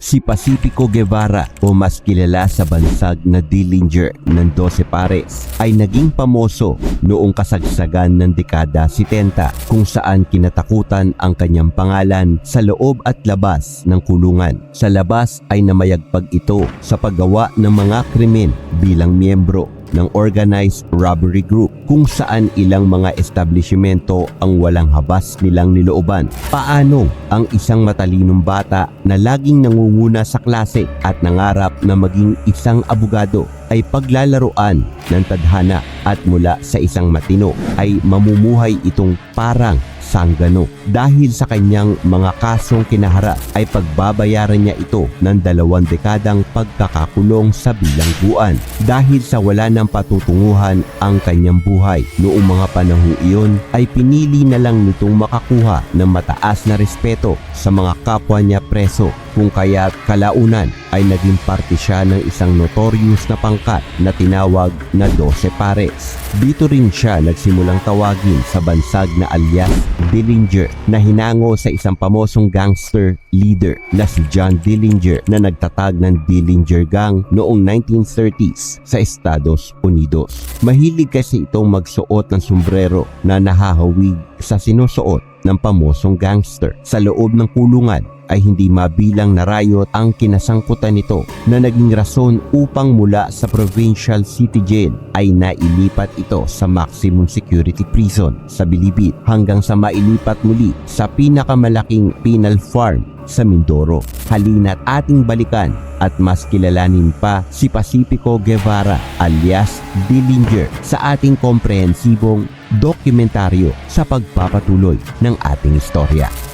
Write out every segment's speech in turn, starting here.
Si Pacifico Guevara o mas kilala sa bansag na Dillinger ng 12 Pares ay naging pamoso noong kasagsagan ng dekada 70 kung saan kinatakutan ang kanyang pangalan sa loob at labas ng kulungan. Sa labas ay namayagpag ito sa paggawa ng mga krimen bilang miyembro ng organized robbery group kung saan ilang mga establishmento ang walang habas nilang nilooban. Paano ang isang matalinong bata na laging nangunguna sa klase at nangarap na maging isang abogado ay paglalaruan ng tadhana at mula sa isang matino ay mamumuhay itong parang sanggano. Dahil sa kanyang mga kasong kinaharap ay pagbabayaran niya ito ng dalawang dekadang pagkakakulong sa bilangguan. Dahil sa wala ng patutunguhan ang kanyang buhay noong mga panahong iyon ay pinili na lang nitong makakuha ng mataas na respeto sa mga kapwa niya preso kung kaya kalaunan ay naging parte siya ng isang notorious na pangkat na tinawag na 12 Pares. Dito rin siya nagsimulang tawagin sa bansag na alias Dillinger na hinango sa isang pamosong gangster leader na si John Dillinger na nagtatag ng Dillinger Gang noong 1930s sa Estados Unidos. Mahilig kasi itong magsuot ng sombrero na nahahawig sa sinusuot ng pamosong gangster. Sa loob ng kulungan ay hindi mabilang na riot ang kinasangkutan nito na naging rason upang mula sa provincial city jail ay nailipat ito sa maximum security prison sa Bilibid hanggang sa mailipat muli sa pinakamalaking penal farm sa Mindoro. Halina't ating balikan at mas kilalanin pa si Pacifico Guevara alias Dillinger sa ating komprehensibong dokumentaryo sa pagpapatuloy ng ating istorya.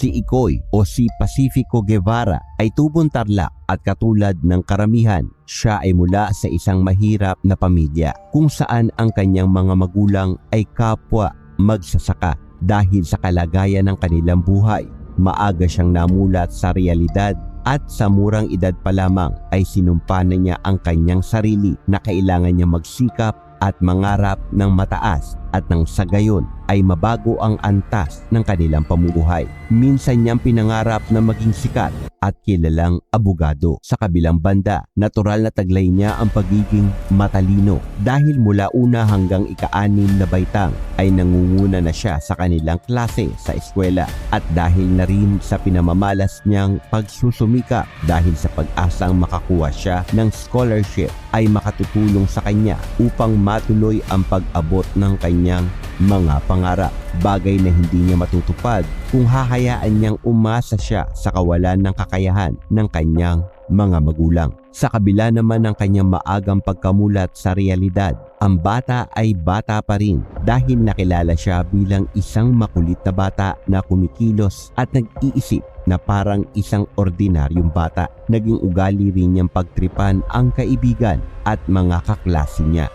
Si Ikoy o si Pacifico Guevara ay tubong tarlak at katulad ng karamihan, siya ay mula sa isang mahirap na pamilya kung saan ang kanyang mga magulang ay kapwa magsasaka dahil sa kalagayan ng kanilang buhay. Maaga siyang namulat sa realidad at sa murang edad pa lamang ay sinumpa na niya ang kanyang sarili na kailangan niya magsikap at mangarap ng mataas at nang sa gayon ay mabago ang antas ng kanilang pamumuhay. Minsan niyang pinangarap na maging sikat at kilalang abogado. Sa kabilang banda, natural na taglay niya ang pagiging matalino dahil mula una hanggang ika-anim na baitang ay nangunguna na siya sa kanilang klase sa eskwela at dahil na rin sa pinamamalas niyang pagsusumika dahil sa pag-asang makakuha siya ng scholarship ay makatutulong sa kanya upang matuloy ang pag-abot ng kanyang mga pangarap. Bagay na hindi niya matutupad kung hahayaan niyang umasa siya sa kawalan ng kakayahan ng kanyang mga magulang. Sa kabila naman ng kanyang maagang pagkamulat sa realidad, ang bata ay bata pa rin dahil nakilala siya bilang isang makulit na bata na kumikilos at nag-iisip na parang isang ordinaryong bata. Naging ugali rin niyang pagtripan ang kaibigan at mga kaklase niya.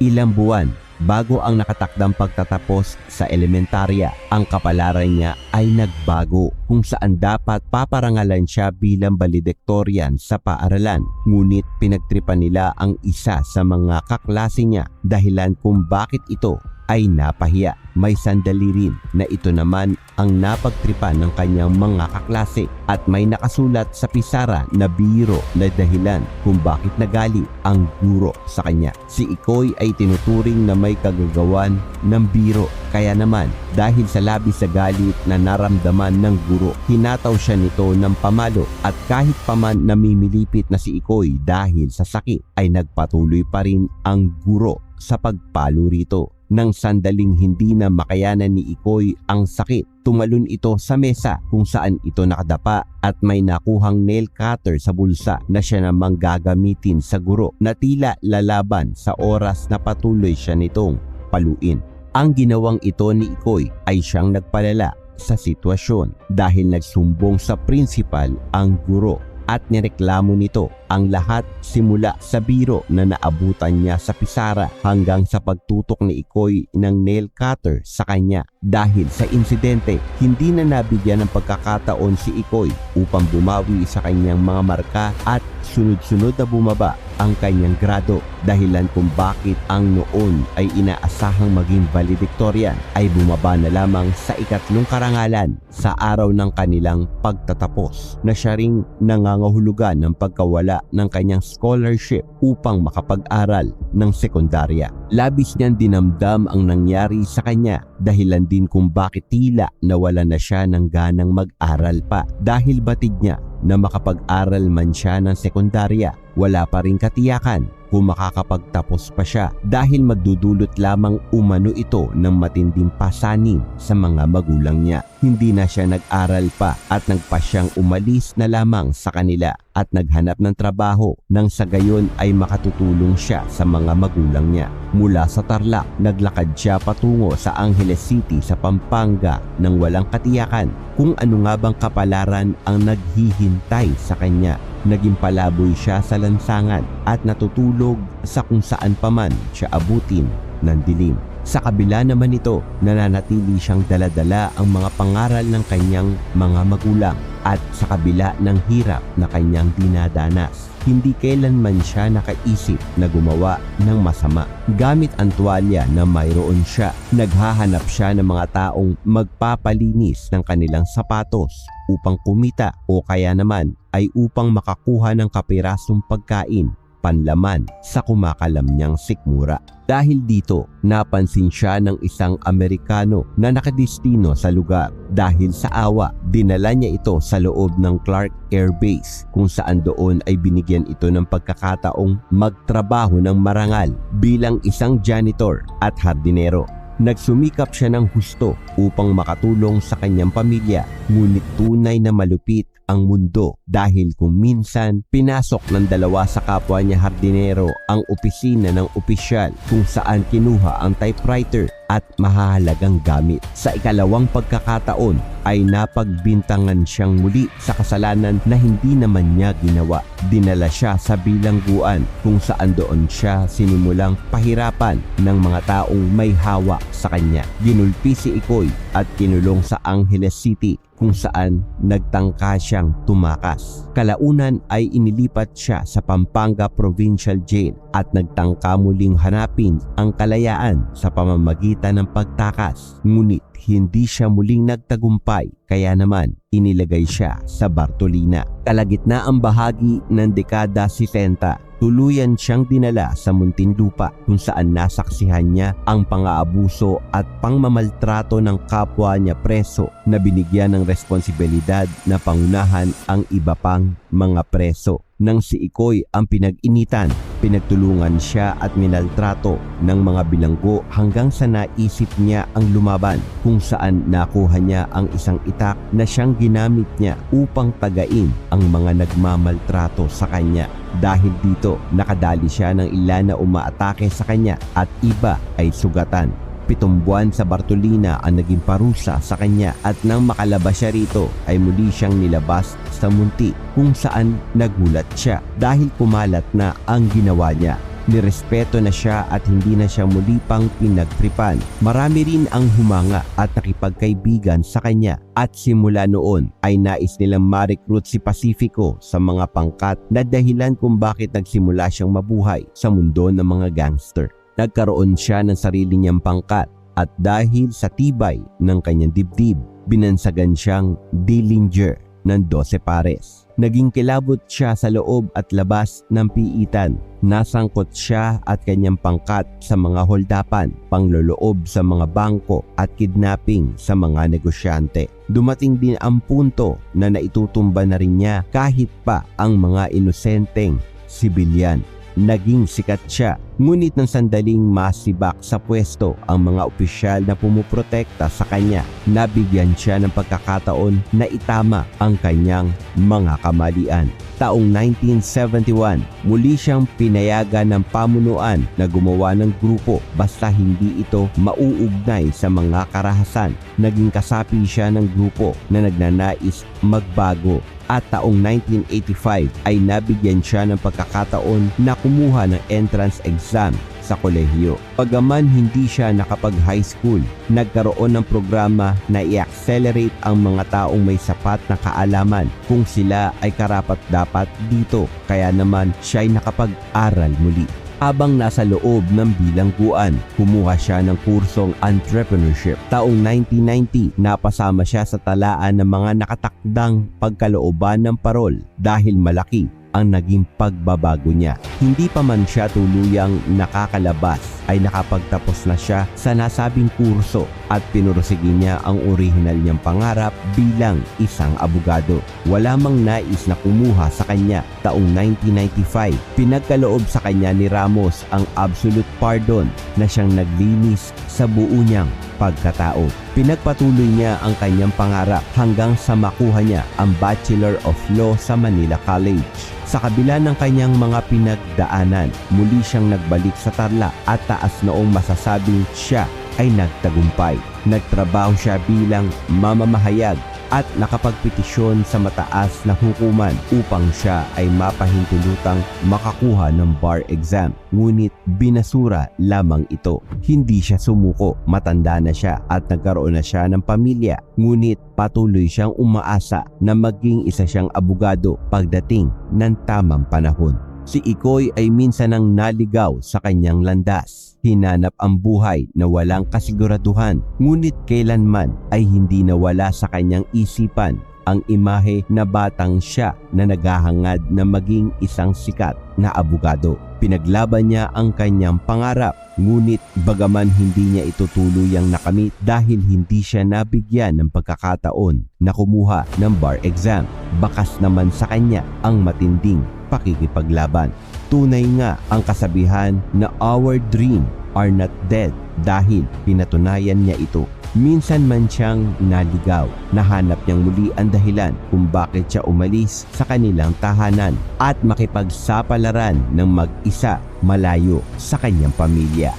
Ilang buwan bago ang nakatakdang pagtatapos sa elementarya. Ang kapalaran niya ay nagbago kung saan dapat paparangalan siya bilang valedictorian sa paaralan. Ngunit pinagtripan nila ang isa sa mga kaklase niya dahilan kung bakit ito ay napahiya. May sandali rin na ito naman ang napagtripan ng kanyang mga kaklase at may nakasulat sa pisara na biro na dahilan kung bakit nagali ang guro sa kanya. Si Ikoy ay tinuturing na may kagagawan ng biro kaya naman dahil sa labis sa galit na naramdaman ng guro, hinataw siya nito ng pamalo at kahit paman namimilipit na si Ikoy dahil sa sakit ay nagpatuloy pa rin ang guro sa pagpalo rito. Nang sandaling hindi na makayanan ni Ikoy ang sakit, tumalon ito sa mesa kung saan ito nakadapa at may nakuhang nail cutter sa bulsa na siya namang gagamitin sa guro na tila lalaban sa oras na patuloy siya nitong paluin. Ang ginawang ito ni Ikoy ay siyang nagpalala sa sitwasyon dahil nagsumbong sa principal ang guro at nireklamo nito ang lahat simula sa biro na naabutan niya sa pisara hanggang sa pagtutok ni Ikoy ng nail cutter sa kanya. Dahil sa insidente, hindi na nabigyan ng pagkakataon si Ikoy upang bumawi sa kanyang mga marka at sunod-sunod na bumaba ang kanyang grado dahilan kung bakit ang noon ay inaasahang maging valedictorian ay bumaba na lamang sa ikatlong karangalan sa araw ng kanilang pagtatapos na siya ring nangangahulugan ng pagkawala ng kanyang scholarship upang makapag-aral ng sekundarya. Labis niyang dinamdam ang nangyari sa kanya dahilan din kung bakit tila nawala na siya ng ganang mag-aral pa dahil batid niya na makapag-aral man siya ng sekundarya, wala pa rin katiyakan kung makakapagtapos pa siya dahil magdudulot lamang umano ito ng matinding pasanin sa mga magulang niya. Hindi na siya nag-aral pa at nagpasyang umalis na lamang sa kanila at naghanap ng trabaho nang sa gayon ay makatutulong siya sa mga magulang niya. Mula sa Tarlac, naglakad siya patungo sa Angeles City sa Pampanga nang walang katiyakan kung ano nga bang kapalaran ang naghihintay sa kanya. Naging palaboy siya sa lansangan at natutulog sa kung saan paman siya abutin ng dilim. Sa kabila naman ito, nananatili siyang daladala ang mga pangaral ng kanyang mga magulang at sa kabila ng hirap na kanyang dinadanas. Hindi kailanman siya nakaisip na gumawa ng masama. Gamit ang tuwalya na mayroon siya, naghahanap siya ng mga taong magpapalinis ng kanilang sapatos upang kumita o kaya naman ay upang makakuha ng kapirasong pagkain panlaman sa kumakalam niyang sikmura. Dahil dito, napansin siya ng isang Amerikano na nakadestino sa lugar. Dahil sa awa, dinala niya ito sa loob ng Clark Air Base kung saan doon ay binigyan ito ng pagkakataong magtrabaho ng marangal bilang isang janitor at hardinero. Nagsumikap siya ng husto upang makatulong sa kanyang pamilya ngunit tunay na malupit ang mundo dahil kung minsan pinasok ng dalawa sa kapwa niya hardinero ang opisina ng opisyal kung saan kinuha ang typewriter at mahahalagang gamit. Sa ikalawang pagkakataon ay napagbintangan siyang muli sa kasalanan na hindi naman niya ginawa. Dinala siya sa bilangguan kung saan doon siya sinimulang pahirapan ng mga taong may hawa sa kanya. Ginulpi si Ikoy at kinulong sa Angeles City kung saan nagtangka siyang tumakas. Kalaunan ay inilipat siya sa Pampanga Provincial Jail at nagtangka muling hanapin ang kalayaan sa pamamagitan ng pagtakas. Ngunit hindi siya muling nagtagumpay kaya naman inilagay siya sa Bartolina. Kalagitnaang bahagi ng dekada 60 tuluyan siyang dinala sa Muntinlupa kung saan nasaksihan niya ang pang-aabuso at pangmamaltrato ng kapwa niya preso na binigyan ng responsibilidad na pangunahan ang iba pang mga preso. Nang si Ikoy ang pinag-initan, pinagtulungan siya at minaltrato ng mga bilanggo hanggang sa naisip niya ang lumaban kung saan nakuha niya ang isang itak na siyang ginamit niya upang tagain ang mga nagmamaltrato sa kanya. Dahil dito, nakadali siya ng ilan na umaatake sa kanya at iba ay sugatan. Pitong buwan sa Bartolina ang naging parusa sa kanya at nang makalabas siya rito ay muli siyang nilabas sa munti kung saan nagulat siya dahil kumalat na ang ginawa niya. Nirespeto na siya at hindi na siya muli pang pinagtripan. Marami rin ang humanga at nakipagkaibigan sa kanya at simula noon ay nais nilang ma-recruit si Pacifico sa mga pangkat na dahilan kung bakit nagsimula siyang mabuhay sa mundo ng mga gangster. Nagkaroon siya ng sarili niyang pangkat at dahil sa tibay ng kanyang dibdib, binansagan siyang Dillinger ng 12 pares. Naging kilabot siya sa loob at labas ng piitan. Nasangkot siya at kanyang pangkat sa mga holdapan, pangloloob sa mga bangko at kidnapping sa mga negosyante. Dumating din ang punto na naitutumba na rin niya kahit pa ang mga inosenteng sibilyan naging sikat siya. Ngunit ng sandaling masibak sa pwesto ang mga opisyal na pumuprotekta sa kanya, nabigyan siya ng pagkakataon na itama ang kanyang mga kamalian. Taong 1971, muli siyang pinayagan ng pamunuan na gumawa ng grupo basta hindi ito mauugnay sa mga karahasan. Naging kasapi siya ng grupo na nagnanais magbago at taong 1985 ay nabigyan siya ng pagkakataon na kumuha ng entrance exam sa kolehiyo. Pagaman hindi siya nakapag-high school, nagkaroon ng programa na i-accelerate ang mga taong may sapat na kaalaman kung sila ay karapat dapat dito. Kaya naman siya ay nakapag-aral muli. Habang nasa loob ng bilangguan, kumuha siya ng kursong entrepreneurship. Taong 1990, napasama siya sa talaan ng mga nakatakdang pagkalooban ng parol dahil malaki ang naging pagbabago niya. Hindi pa man siya tuluyang nakakalabas ay nakapagtapos na siya sa nasabing kurso at pinursige niya ang orihinal niyang pangarap bilang isang abogado. Wala mang nais na kumuha sa kanya taong 1995. Pinagkaloob sa kanya ni Ramos ang absolute pardon na siyang naglinis sa buo niyang pagkatao. Pinagpatuloy niya ang kanyang pangarap hanggang sa makuha niya ang Bachelor of Law sa Manila College. Sa kabila ng kanyang mga pinagdaanan, muli siyang nagbalik sa Tarlac at taas noong masasabing siya ay nagtagumpay. Nagtrabaho siya bilang mamamahayag at nakapagpetisyon sa mataas na hukuman upang siya ay mapahintulutang makakuha ng bar exam. Ngunit binasura lamang ito. Hindi siya sumuko, matanda na siya at nagkaroon na siya ng pamilya. Ngunit patuloy siyang umaasa na maging isa siyang abogado pagdating ng tamang panahon. Si Ikoy ay minsan ang naligaw sa kanyang landas. Hinanap ang buhay na walang kasiguraduhan, ngunit kailanman ay hindi nawala sa kanyang isipan ang imahe na batang siya na naghahangad na maging isang sikat na abogado. Pinaglaban niya ang kanyang pangarap, ngunit bagaman hindi niya ito tuluyang nakamit dahil hindi siya nabigyan ng pagkakataon na kumuha ng bar exam. Bakas naman sa kanya ang matinding pakikipaglaban. Tunay nga ang kasabihan na our dream are not dead dahil pinatunayan niya ito. Minsan man siyang naligaw, nahanap niyang muli ang dahilan kung bakit siya umalis sa kanilang tahanan at makipagsapalaran ng mag-isa malayo sa kanyang pamilya.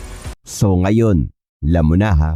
So ngayon, alam mo na ha,